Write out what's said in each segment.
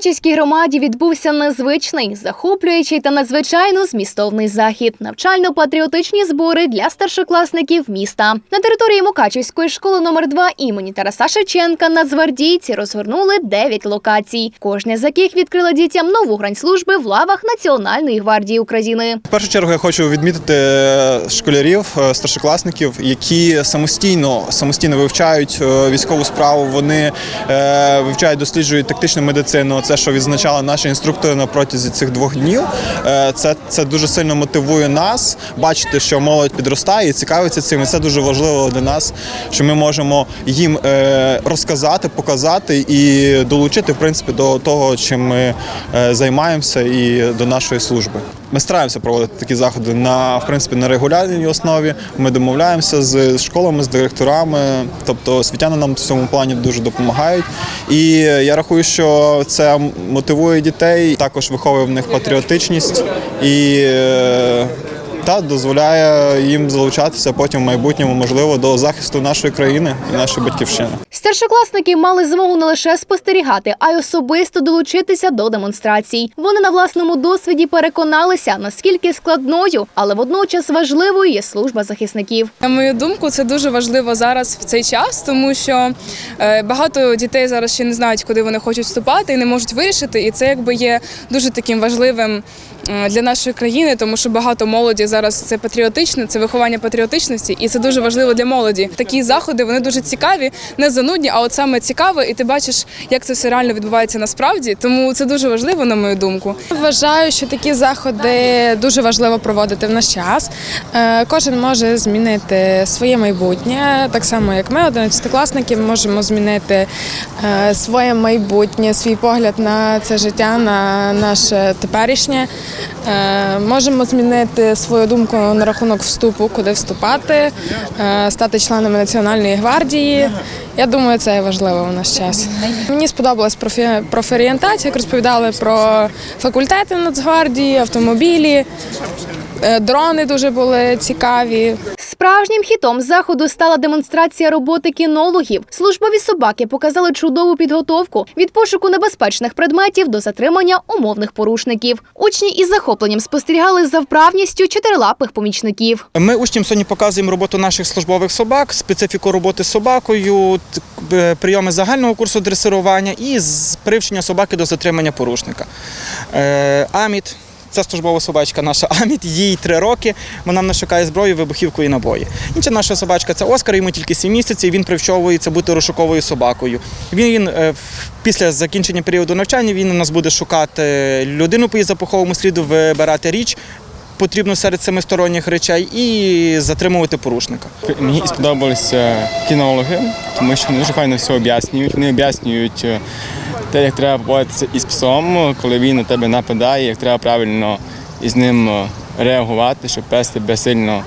Мукачівській громаді відбувся незвичний, захоплюючий та надзвичайно змістовний захід. Навчально-патріотичні збори для старшокласників міста. На території Мукачівської школи номер 2 імені Тараса Шевченка нацгвардійці розгорнули 9 локацій, кожна з яких відкрила дітям нову грань служби в лавах Національної гвардії України. В першу чергу я хочу відмітити е, школярів, е, старшокласників, які самостійно самостійно вивчають е, військову справу. Вони вивчають, досліджують тактичну медицину. Це що відзначали наші інструктори на протязі цих двох днів. Е, Це, це дуже сильно мотивує нас бачити, що молодь підростає і цікавиться цим. І це дуже важливо для нас, що ми можемо їм е, розказати, показати і долучити в принципі до того, чим ми е, займаємося, і до нашої служби. Ми стараємося проводити такі заходи на в принципі на регулярній основі. Ми домовляємося з школами, з директорами. Тобто освітяни нам в цьому плані дуже допомагають. І я рахую, що це мотивує дітей, також виховує в них патріотичність і е, та дозволяє їм залучатися потім в майбутньому, можливо, до захисту нашої країни і нашої батьківщини. Старшокласники мали змогу не лише спостерігати, а й особисто долучитися до демонстрацій. Вони на власному досвіді переконалися, наскільки складною, але водночас важливою є служба захисників. На мою думку, це дуже важливо зараз в цей час, тому що е, багато дітей зараз ще не знають, куди вони хочуть вступати і не можуть вирішити. І це якби є дуже таким важливим для нашої країни, тому що багато молоді зараз це патріотичне, це виховання патріотичності, і це дуже важливо для молоді. Такі заходи вони дуже цікаві, не занудні, а от саме цікаве, і ти бачиш, як це все реально відбувається насправді. Тому це дуже важливо, на мою думку. Вважаю, що такі заходи дуже важливо проводити в наш час. Е, Кожен може змінити своє майбутнє, так само як ми, 11-класники, можемо змінити е, своє майбутнє, свій погляд на це життя, на наше теперішнє. Е, Можемо змінити свою думку на рахунок вступу, куди вступати, е, стати членами Національної гвардії. Я думаю, це важливо в наш час. Мені сподобалась профорієнтація, як розповідали про факультети Нацгвардії, автомобілі, е, дрони дуже були цікаві. Справжнім хітом заходу стала демонстрація роботи кінологів. Службові собаки показали чудову підготовку від пошуку небезпечних предметів до затримання умовних порушників. Учні із захопленням спостерігали за вправністю чотирилапих помічників. Ми учням сьогодні показуємо роботу наших службових собак, специфіку роботи з собакою, е, прийоми загального курсу дресирування і привчення собаки до затримання порушника. Е, Аміт. Це службова собачка наша Аміт, їй три роки. Вона нас шукає зброю, вибухівку і набої. Інша наша собачка це Оскар, йому тільки 7 місяців. Він привчовується бути розшуковою собакою. Він, він е, після закінчення періоду навчання він у нас буде шукати людину по її запаховому сліду, вибирати річ, потрібно серед семисторонніх речей і затримувати порушника. Мені сподобалися кінологи, тому що вони дуже файно все об'яснюють. Вони об'яснюють е, те, як треба поводитися із псом, коли він на тебе нападає, як треба правильно із ним реагувати, щоб пес тебе сильно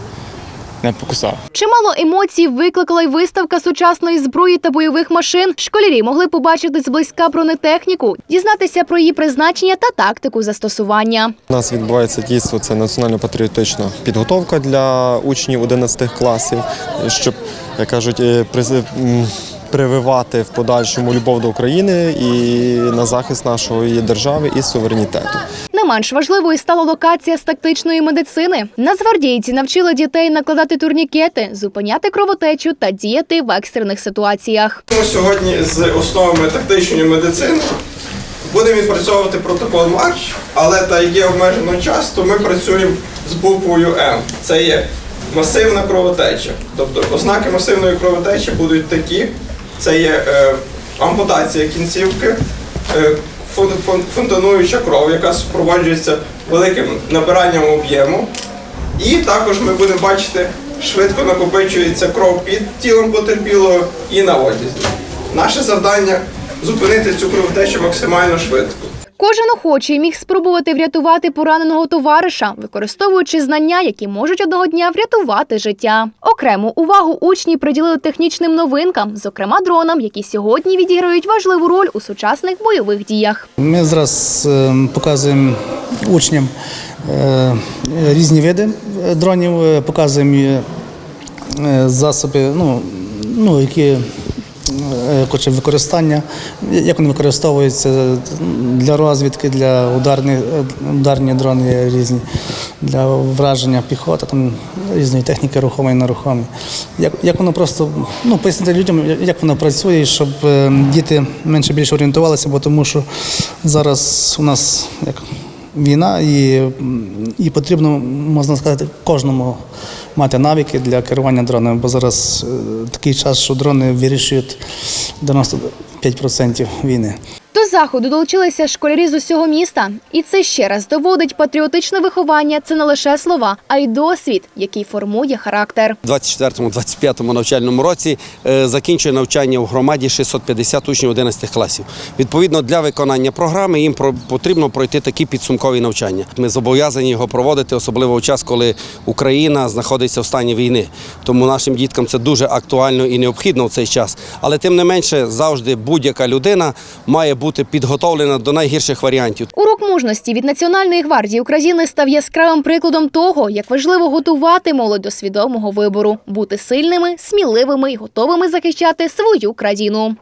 не покусав. Чимало емоцій викликала й виставка сучасної зброї та бойових машин. Школярі могли побачити зблизька бронетехніку, дізнатися про її призначення та тактику застосування. У нас відбувається дійство це національно-патріотична підготовка для учнів 11 класів, щоб, як кажуть, е, прививати в подальшому любов до України і на захист нашої держави і суверенітету. Не менш важливою стала локація з тактичної медицини. Нацгвардійці навчили дітей накладати турнікети, зупиняти кровотечу та діяти в екстрених ситуаціях. Ми сьогодні з основами тактичної медицини будемо відпрацьовувати протокол марш, але та як є обмежено час, то ми працюємо з буквою М. Це є масивна кровотеча. Тобто ознаки масивної кровотечі будуть такі: це є е, ампутація кінцівки, е, фон- фон- фонтануюча кров, яка супроводжується великим набиранням об'єму. І також ми будемо бачити, швидко накопичується кров під тілом потерпілого і на одязі. Наше завдання зупинити цю кровотечу максимально швидко. Кожен охочий міг спробувати врятувати пораненого товариша, використовуючи знання, які можуть одного дня врятувати життя. Окрему увагу учні приділили технічним новинкам, зокрема дронам, які сьогодні відіграють важливу роль у сучасних бойових діях. Ми зараз е, показуємо учням е, різні види е, дронів, показуємо засоби, ну, ну, які використання, як вони використовуються для розвідки, для ударних ударні дрони різні, для враження піхоти, там різної техніки рухомої, нерухомої. Як, як воно просто ну, пояснити людям, як воно працює, щоб е, діти менше більше орієнтувалися, бо тому що зараз у нас як війна, і, і потрібно, можна сказати, кожному мати навики для керування дронами, бо зараз е, такий час, що дрони вирішують 95% війни. Заходу долучилися школярі з усього міста, і це ще раз доводить патріотичне виховання. Це не лише слова, а й досвід, який формує характер. У 24-25 навчальному році е, закінчує навчання у громаді 650 учнів 11 класів. Відповідно, для виконання програми їм потрібно пройти такі підсумкові навчання. Ми зобов'язані його проводити, особливо в час, коли Україна знаходиться в стані війни. Тому нашим діткам це дуже актуально і необхідно в цей час. Але тим не менше, завжди будь-яка людина має бути підготовлена до найгірших варіантів. Урок мужності від Національної гвардії України став яскравим прикладом того, як важливо готувати молодь до свідомого вибору, бути сильними, сміливими і готовими захищати свою країну.